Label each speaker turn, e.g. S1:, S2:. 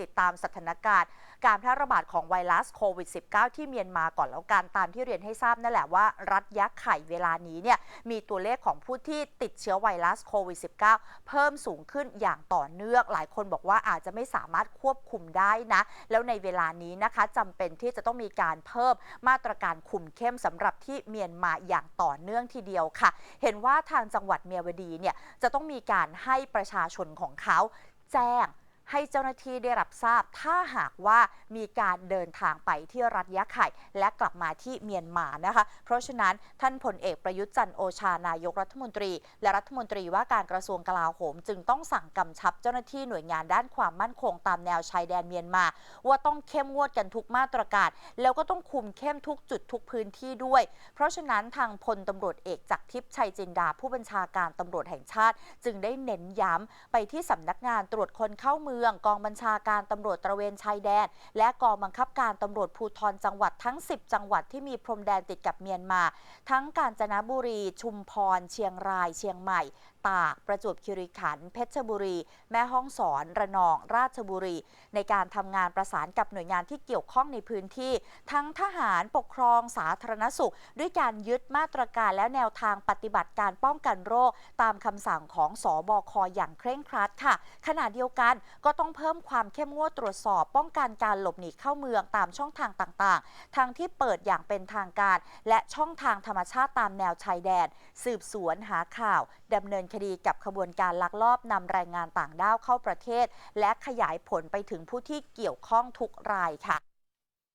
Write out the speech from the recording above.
S1: ติดตามสถานการณ์ การแพร่ระบาดของไวรัสโควิด -19 ที่เมียนมาก่อนแล้วกันตามที่เรียนให้ทราบนั่นแหละว่า รัฐยักษ์ไข่เวลานี้เนี่ยมีตัวเลขของผู้ที่ติดเชื้อไวรัสโควิด -19 เพิ่มสูงขึ้นอย่างต่อเนื่อง หลายคนบอกว่าอาจจะไม่สามารถควบคุมได้นะ แล้วในเวลานี้นะคะจำเป็นที่จะต้องมีการเพิ่มมาตรการคุมเข้มสำหรับที่เมียนมาอย่างต่อเนื่องทีเดียวค่ะ เห็นว่าทางจังหวัดเมียวดีเนี่ยจะต้องมีการให้ประชาชนของเขาแจ้ง ให้เจ้าหน้าที่ได้รับทราบ ถ้าหากว่ามีการเดินทางไปที่รัฐยะไข่ และกลับมาที่เมียนมานะคะ เพราะฉะนั้นท่านพลเอกประยุทธ์จันโอชานายกรัฐมนตรี และรัฐมนตรีว่าการกระทรวงกลาโหม จึงต้องสั่งกำชับเจ้าหน้าที่หน่วยงานด้านความมั่นคงตามแนวชายแดนเมียนมา ว่าต้องเข้มงวดกันทุกมาตรการแล้วก็ต้องคุมเข้มทุกจุดทุกพื้นที่ด้วย เพราะฉะนั้นทางพลตำรวจเอกจากทิพย์ชัยจินดาผู้บัญชาการตำรวจแห่งชาติ จึงได้เน้นย้ำไปที่สำนักงานตรวจคนเข้าเมืองมือง กองบัญชาการตำรวจตระเวนชายแดน และกองบังคับการตำรวจภูธรจังหวัดทั้ง 10 จังหวัดที่มีพรมแดนติดกับเมียนมา ทั้งกาญจนบุรี ชุมพร เชียงราย เชียงใหม่ ตาก ประจวบคีรีขันธ์เพชรบุรี แม่ฮ่องสอน ระนอง ราชบุรี ในการทำงานประสานกับหน่วยงานที่เกี่ยวข้องในพื้นที่ ทั้งทหารปกครองสาธารณสุข ด้วยการยึดมาตรการและแนวทางปฏิบัติการป้องกันโรค ตามคำสั่งของสอบคอย่างเคร่งครัดค่ะ ขณะเดียวกันก็ต้องเพิ่มความเข้มงวดตรวจสอบ ป้องกันการหลบหนีเข้าเมืองตามช่องทางต่างๆ ทางที่เปิดอย่างเป็นทางการ และช่องทางธรรมชาติตามแนวชายแดน สืบสวนหาข่าวดำเนินคดีกับขบวนการลักลอบนำแรงงานต่างด้าวเข้าประเทศ และขยายผลไปถึงผู้ที่เกี่ยวข้องทุกรายค่ะ